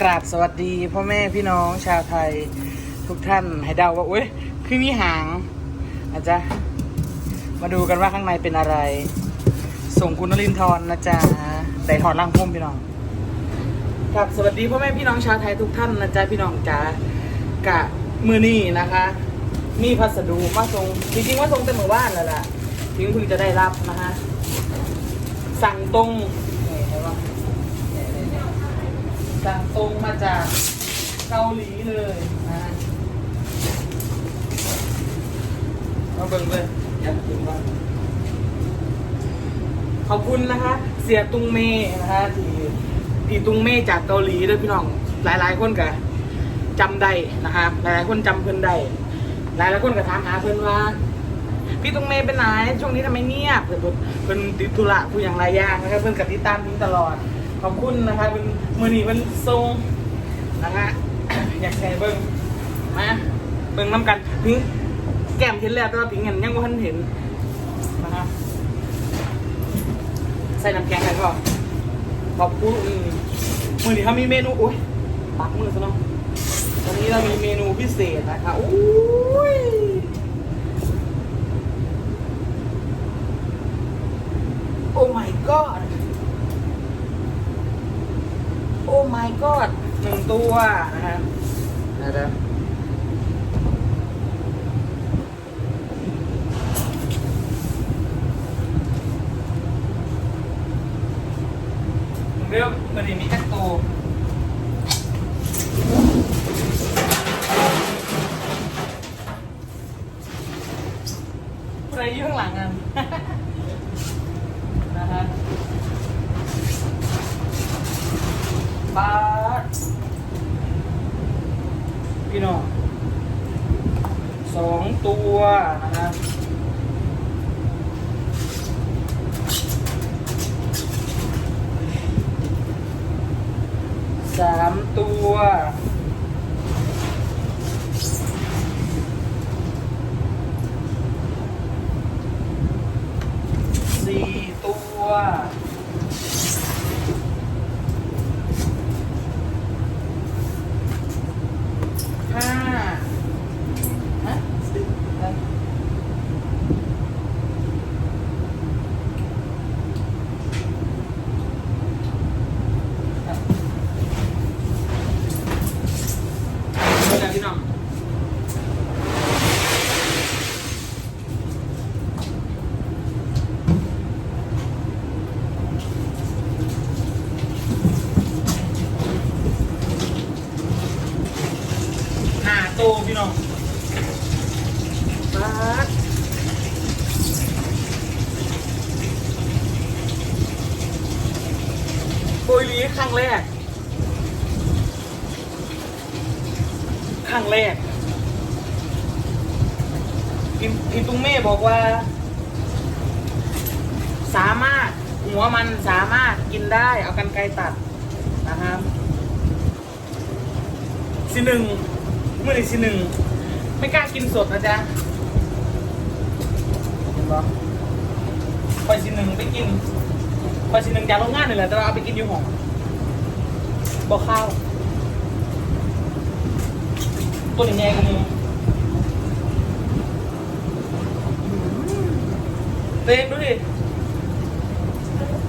กราบสวัสดีพ่อแม่พี่น้องชาวไทยทุกท่านให้เดาว่าอุ้ยคือมีหางอาจจะมาดูกันว่าข้างในเป็นอะไร ส่งคุณนลินทร์นะจ๊ะแต่ถอดร่างพุ่มพี่น้องครับสวัสดีพ่อแม่พี่น้องชาวไทยทุกท่านนะจ๊ะพี่น้องจ๋ากะมือนี่นะคะ มีพัสดุมาส่งจริงๆว่าส่งแต่เมื่อวานแล้วล่ะถึงเพิ่งจะได้รับนะคะสั่งตรง สั่งตรงมาจากเกาหลีเลยนะเอาเบิ่งเลยยากกินบ้างขอบคุณนะคะ เสียตุงเมนะคะที่ที่ตุงเมจากเกาหลีด้วยพี่น้อง หลายๆคนก็จำได้นะคะหลายๆคนจำเพิ่นได้หลายๆคนก็ถามหาเพิ่นว่าพี่ตุงเมเป็นไหนช่วงนี้ทำไมเงียบเพิ่นบอกเพิ่นติดธุระผู้อย่างหลายอย่างนะครับเพิ่นกับติดตามพิงตลอดขอบคุณนะคะเป็น มือนีเป็นทรงนะฮะอยากใช้เบิ้งมาเบิ้งน้ำกันพิงแก้มเห็นแล้วแต่ว่าพิงเห็นยังไม่ทันเห็นนะฮะใส่น้ำแข็งกันก่อนขอบคุณมือนี้เขามีเมนูโอ้ยปักมือซะเนาะวันนี้เรามีเมนูพิเศษนะคะอุ้ยโอ้ my god โอ้ my god หนึ่งตัวนะฮะนะจ๊ะเรื่องมันมีแค่ตัวอะไรอยู่ข้างหลังอะ นะฮะ บาทพี่น้องสองตัวนะฮะ สามตัวสี่ตัว ห้าฮะสิบเอ็ดเดี๋ยวพี่น้องห้าตัวพี่น้องบาทโบยลีครั้งแรก ครั้งแรกพี่พี่ตุ้งเม่บอกว่า สามารถหัวมันสามารถกินได้ เอากันไกรตัดนะครับสิหนึ่งเมื่อไหร่สิหนึ่ง ไม่กล้ากินสดนะจ๊ะเห็นปะ คอยสิหนึ่งไปกินคอยสิหนึ่งจากโรงงานนี่แหละแต่ว่าเอาไปกินอยู่ห้องบอกข้าว ตัวนี้แง่กันมึงเต้นดูดิ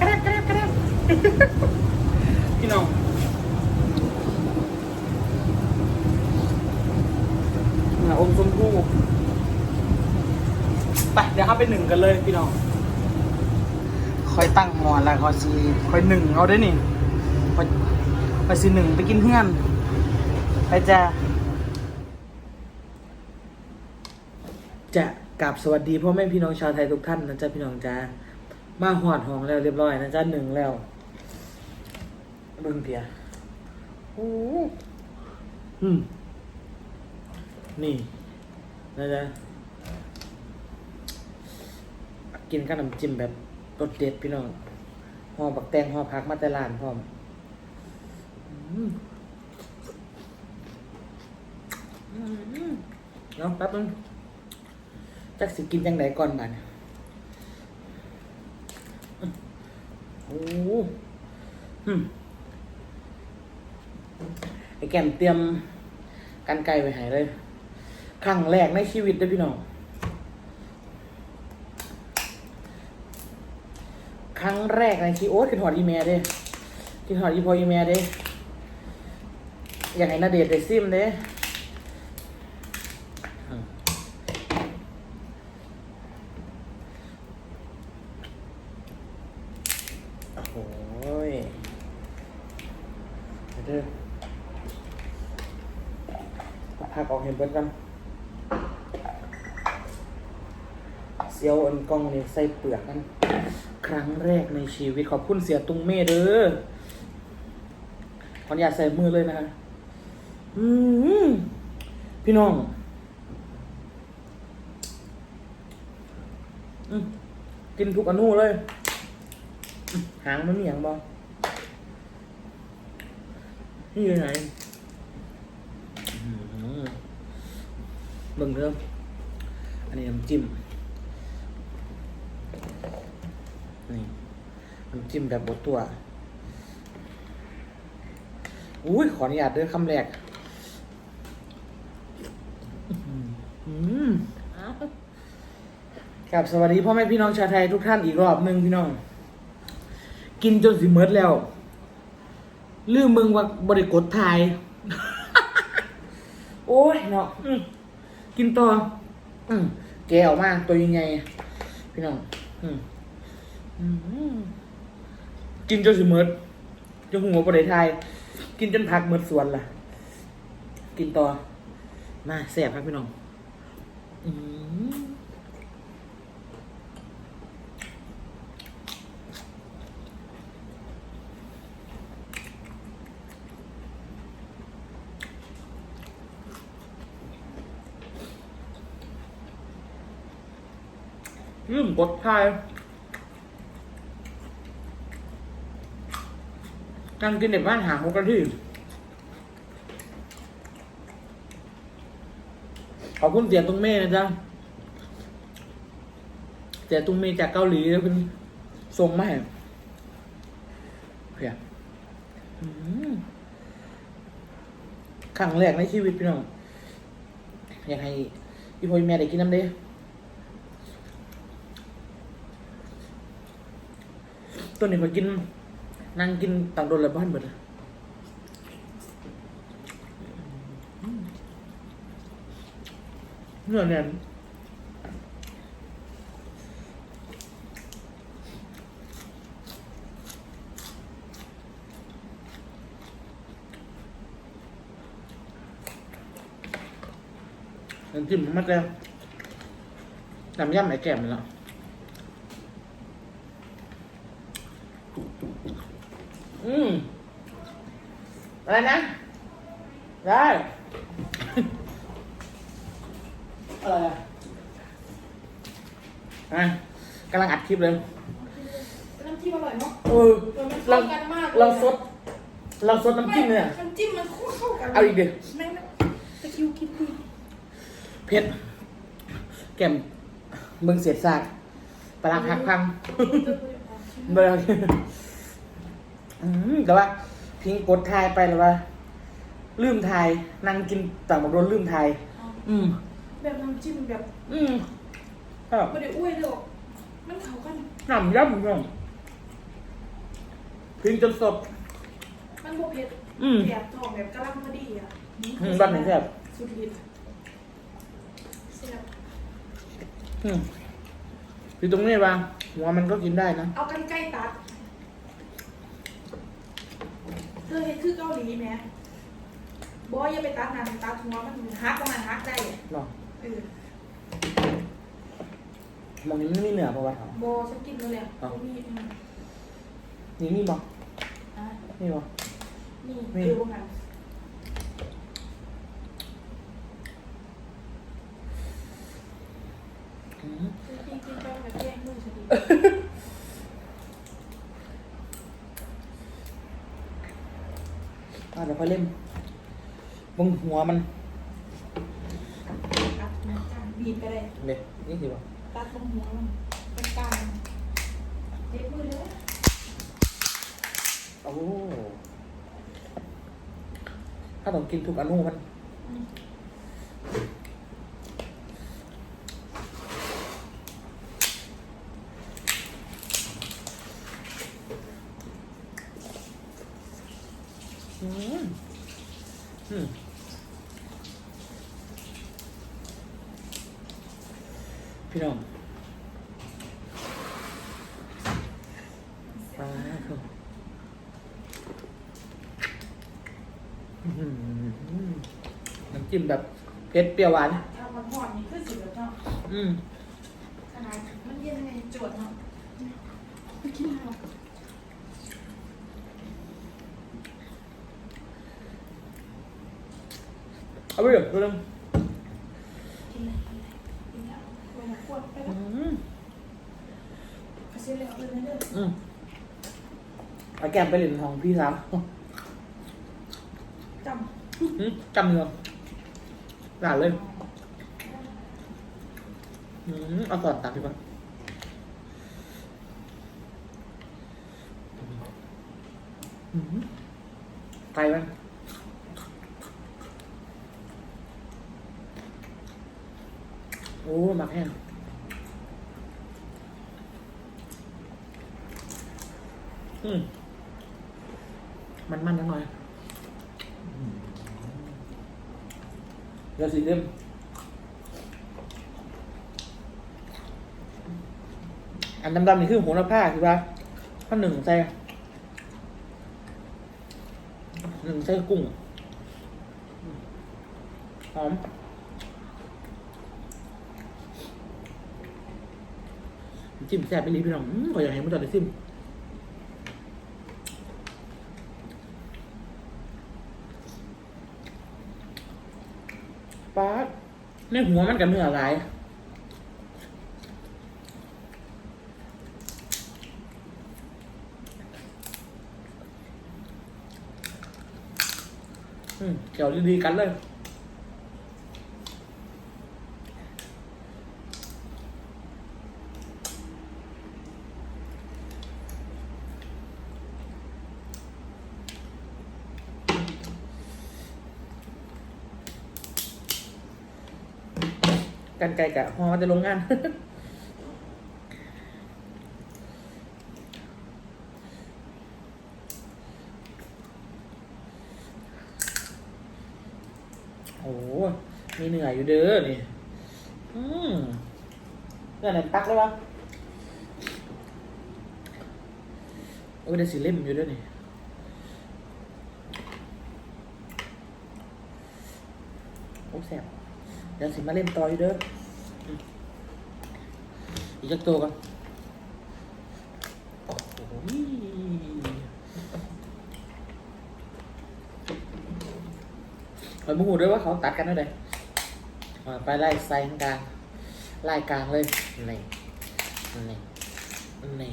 กระดับกระดับกระดับพี่น้องอมชมพู่ไปเดี๋ยวเข้าไปหนึ่งกันเลยพี่น้อง คอยตั้งหัวแล้วคอยซีคอยหนึ่งเอาได้นี่คอยคอยซีหนึ่งไปกินเพื่อนไปจ้าจะกราบสวัสดีพ่อแม่พี่น้องชาวไทยทุกท่านนะจ๊ะพี่น้องจ้ามาหอดห้องแล้วเรียบร้อยนะจ๊ะหนึ่งแล้วเบิ่งเพียโอ้อืมนี่นะจ๊ะกินข้าวน้ำจิ้มแบบ รสเด็ดพี่น้องห่อบักแตงห่อผักมาแต่ร้านพร้อมอืมอืมเนาะแป๊บนึงจักสิกินจังไดก่อนบัดเนี่ยโอ้อืมไอแกมเตรียมกันไกลไปหายเลย ครั้งแรกในชีวิตเด้อพี่น้อง ครั้งแรกในชีวิตโอ้ยกินหอดอีเมลเด้กินหอดอีพออีเมลเด้อยากให้นาเดชน์ได้ซิมเด้โอ้โหยเด้อเอาผักออกเห็นเบิดกันเซียวอันกล้องนี่ใส่เปลือกกัน รั้งแรกในชีวิตขอบคุณเสียตุงเม่เด้อขออนุญาตใส่มือเลยนะฮะอืมพี่น้องอกินทุกอนูเลย หางมันมีอย่างบ้างนี่อยู่ไหนเบิ่งเริ่มอันนี้น้ำจิ้ม นี่น้ำจิ้มแบบบดตัว อุ้ยขออนุญาตเด้วยคำแรกอื้อหือครับสวัสดีพ่อแม่พี่น้องชาวไทยทุกท่านอีกรอบหนึ่งพี่น้อง กินจนสิเมิดแล้ว ลืมมึงว่าบริกดทย โอ้ยเนาะกินต่อแกออกมาตัวยังไงพี่น้อง อืมอืม กินจนสิเมิดจนหัวประเดไทย กินจนพักเมิดสวนล่ะ กินต่อ มาแสบครับพี่น้องอืมลืมกดทาย นั่งกินในบ้านหาหกนาทีขอบคุณเสียตุ้งเม่นะจ๊ะเสียตุ้งเม่จากเกาหลีแล้วเป็นส่งมาให้เพียครั้งแรกในชีวิตพี่น้องอยากให้พี่พ่อแม่ได้กินน้ำเด้ตัวนี้มากิน นั่งกินตังโดนอะไรบ้านเบิดเลยเนื้อแน่นน้ำจิ้มมันจะน้ำยำไอ้แก้มนี่ละ อืมอะไรนะ ได้ อะไรอะอะกำลังอัดคลิปเลย น้ำจิ้มอร่อยเนาะเออ เออมันเราเข้ากันมากเลยเราซด เราซดน้ำจิ้มเนี่ยน้ำจิ้มมันคู่เข้ากันเอาอีกดิ แม่งตะคริวกินดีเผ็ดแก้มเบิ่งเสียดสากปลาร้าหักพังเบิ่ง อืมแต่ว่าพิงกดทายไปหรือว่า ลืมทายนั่งกินต่างบักโดนลืมทายอืม แบบน้ำจิ้มแบบอืมครับไม่ได้อ้วยเลยหรอกมันเข้ากันน้ำย่ำย่ำพิงจนสด มันโบเผ็ดอืม แบบทองแบบกระลังพอดีอะอืมบ้านไหนแซ่บสุดฤทธิ์แซ่บอืมอยู่ตรงนี้วางหัวมันก็กินได้นะ เอากันไก่ตัดเธอเห็นคือเกาหลีไหมบอยอย่าไปตัดนะตัดหัวมันฮักประมาณฮักได้อะเนาะเออมองนี้มันไม่มีเหนือปะวะบอฉันกินแล้วแหละอ๋อบ่มีอืมนี่มีบ่อะนี่บ่นี่มีเออบ่หันอืมกินกินกินไปแบบแย่งมือฉันดี อะเดี๋ ยวค่อยเล่นบงหัวมันตัดมันกลางบีบไปเลยเด็นี่สิบ่ตัดตรงหัวมันเป็นกลางเจ็บมือเลยโอ้ถ้าต้องกินทุกอนุมัน อืมอืมอืมพี่น้องปลาครับอื้อหือน้ำจิ้มแบบเผ็ดเปรี้ยวหวาน เอามันห่อนนี่คือสิบแล้วเนาะ อืม ขนาดมันเย็นไงจวดเนาะไม่กินแล้ว เอาไปเลยดูนึง กินเลยกินเลยกินแล้วลงมาขวดไป อื แล้ว ม เอาเส้นเลยเอาไปเลยเด้ออืมเอาแกมไปเล่นของพี่สาวจอืมจำเนื้อหลานเลยำอืมเอาสอดตามพี่ก่อนอืมไกลไหมโอ้หมักแห้ง อืมมันมันนิดหน่อยเดี๋ยวสีเล่มอันดำๆนี่คือโหระพาคือว่าข้อหนึ่งใส่หนึ่งใส่กุ้งหอมจิ้มแซ่บไปรีพี่น้องอืมขอยากให้มันจอดได้ซิมป๊าด ในหัวมันกับเนื้อหลายอืมเกี่ยวดีๆกันเลย กันไกลกะพอมันจะลงงาน โอ้โหมีเหนื่อยอยู่เด้อนี่ อืมเรื่องไหนปักเลยวะโอ้ยเดี๋ยวสีเล่มอยู่เด้วยนี่โอ้แสบ ดี๋ยวสิมาเล่นต่ออยู่เด้ออีกจักตัวก่อนโอ้โหคอยมูหูด้วยว่าเขาตัดกันได้เลยไปไล่ไซน์กลางไล่กลางเลยนี่นี่นี่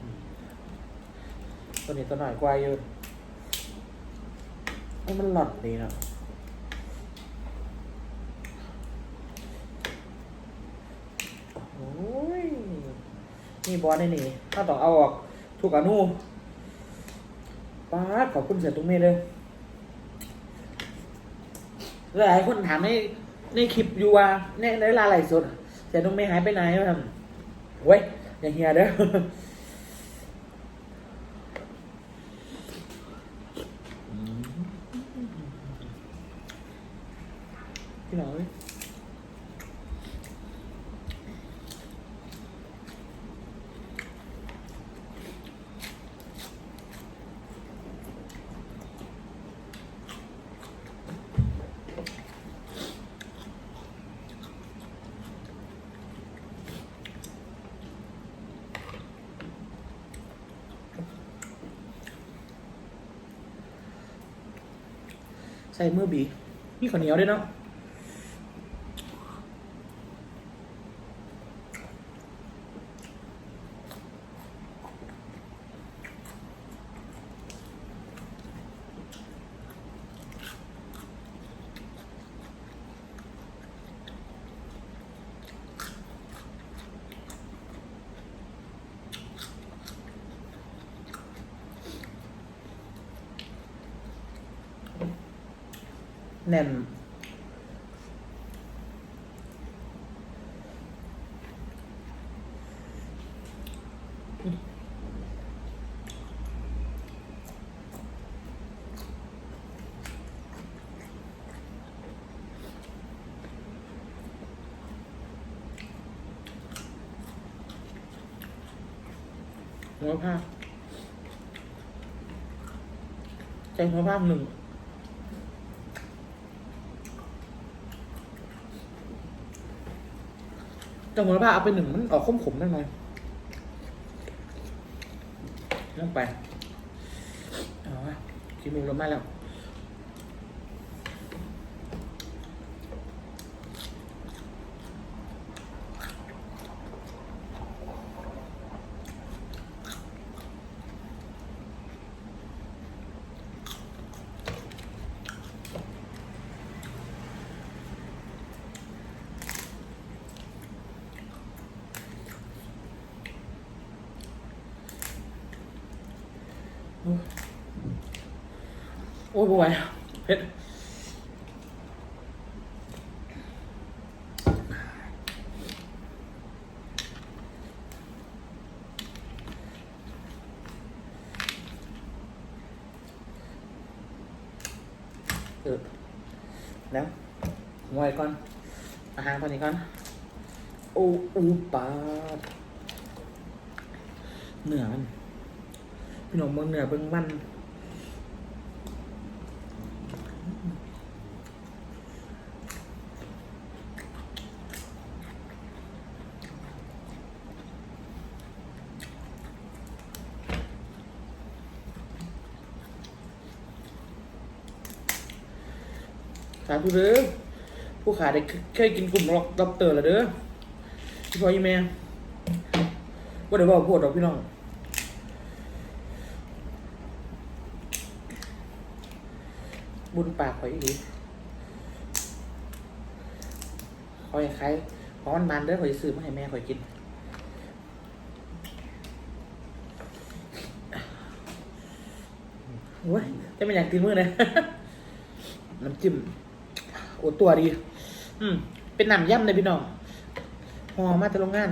อืมตัวนี้ตัวหน่อยกว่าอยู่ ไอ้มันหลอดดีเนาะโอ้ยนี่บอสได้นี่ถ้าต้องเอาออกทุกอนุป้าขอบคุณเสียตุ้งเมฆเลยหลายคนถามในในคลิปอยู่ว่าในในเวลาไหลสดเสียตุ้งเมฆหายไปไหนครับเว้ยอย่าเฮียเด้อ พี่น้องเใส่มือบีมีข้าวเหนียวด้วยเนาะ แน่น หัวผ้าใจหัวผ้าหนึ่ง แต่หัวผ้าเอาไปหนึ่งมันออกขมขมได้ไหมลงไปเอาวะกินมูเรามาแล้ว โอ้ยบ่ไหวเผ็ดเออแล้วงวยก่อน อาหารพอนี้ก่อนโอ้อูปาดเนื้อมันพี่น้องเมืองเหนือเบิ่งมัน สาธุเด้อผู้ขายได้เคยกินกลุ่มล็อกล็อบเตอร์แล้วเด้อพี่พ่อยี่แม่ว่าเดี๋ยวบอกพูดดอกพี่น้องบุญปากข่อยอีหลีข่อยใครเพราะมันมันเด้อข่อยซื้อมาให้แม่ข่อยกินโอ้ยจะไม่อย่ากกินมือเลยน้ำจิ้ม โอ้ตัวดี อืม เป็นหนำย่ำเลยพี่น้องหอมมาจากโรงงาน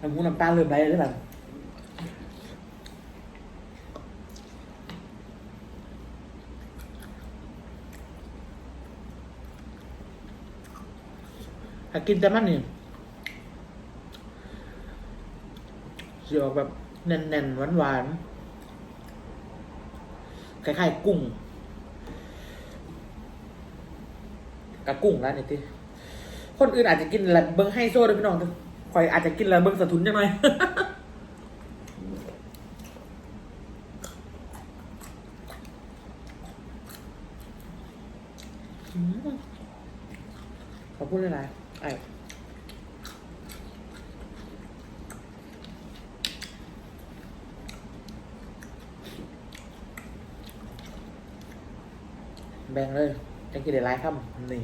น้ำมูน้ำตาเริ่มไหลแล้วแบบ ถ้ากินแต่มันนี่จะออกแบบแน่นๆหวานๆคล้ายๆกุ้งกับกุ้งแล้วนี่ทีคนอื่นอาจจะกินละเบิ้งไฮโซด้วยพี่น้องคอยอาจจะกินละเบิ้งสะทุนยังไงอย อืมขอพูดอะไรไอ้ แบ่งเลยจะกินได้หลายคำนี่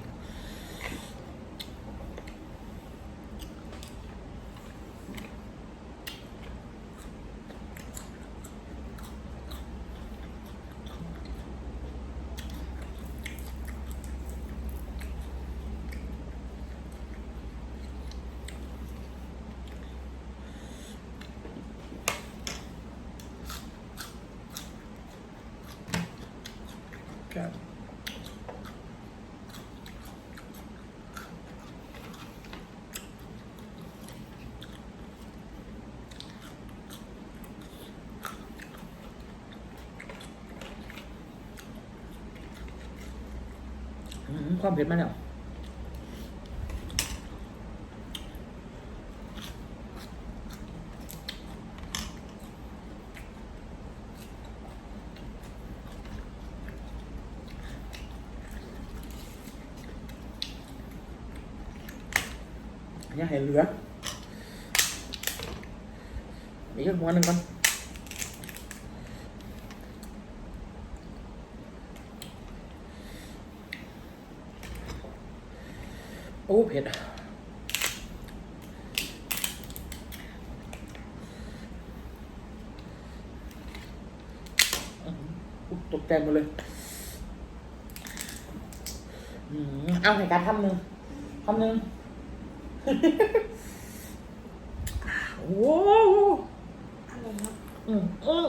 อืมความเผ็ดมาแล้ว อย่าให้เหลือ อีกหัวหนึ่งก่อน โอ้เผ็ดอื้อหือ ตกใจหมดเลยเอาให้การทำหนึ่งคำหนึ่งโอ้โหอะไรเนาะอืมอืม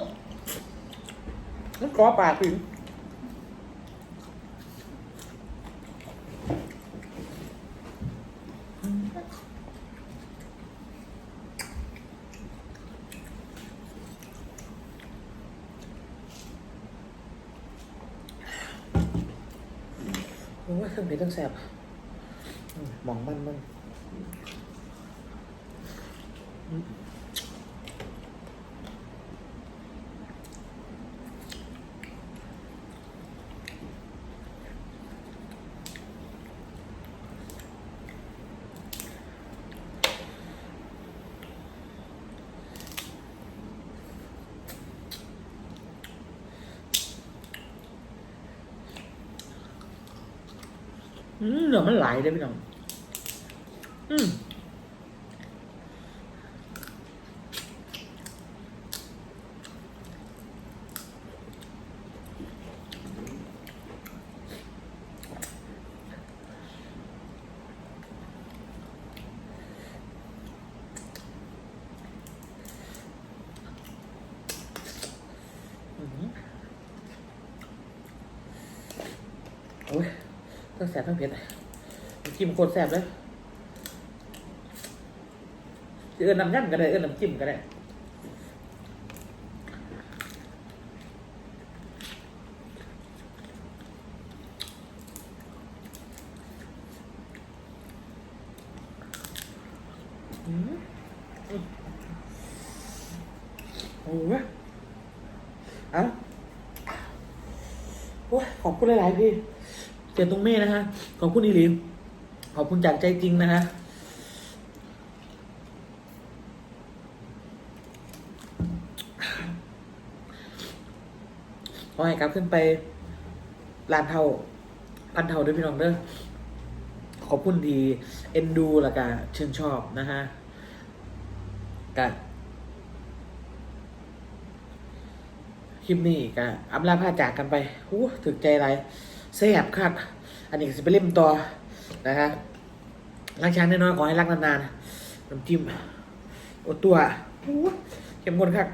มันกรอบปากถึง โอ้ต้องแสบมหมองมันมัน อืมเนื้อมันไหลายเลยพี่น้อง อืมอืมโอ้ย ทั้งแสบทั้งเผ็ดจิ้มโคตรแสบเลยจะเอินน้ำยั่นก็ได้เอินน้ำจิ้มก็ได้อือโอ้ยเอาโอ้ยขอบคุณหลาย ๆ พี่ เจอตรงเม่นะฮะ ขอบคุณอีหลิมขอบคุณจากใจจริงนะฮะขอให้กลับขึ้นไปลานเท่า พันเท่าด้วยพี่น้องเด้อขอบคุณดีเอ็นดูล้วก็ชื่นชอบนะฮะกับคลิปนี้ก็อำลาพาจากกันไปหูถึกใจไร แซ่บครับอันนี้จะไปเล่มต่อนะฮะล้างชามน้อยๆขอให้รักนานๆน้ำจิ้มโอตัวเข้มข้นครับ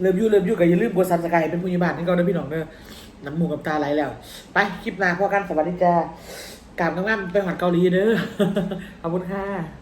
เริ่มอยูเริ่มอยูก็อย่าลืมกดซับสไครต์เป็นผู้ใหญ่บ้านให้ก็ได้อพี่น้องเด้อน้ำมูกกับตาไหลแล้ว ไปคลิปหน้าพอกันสวัสดีจ้ากราบน้ำงามไปหอดเกาหลีเด้อขอบคุณค่ะ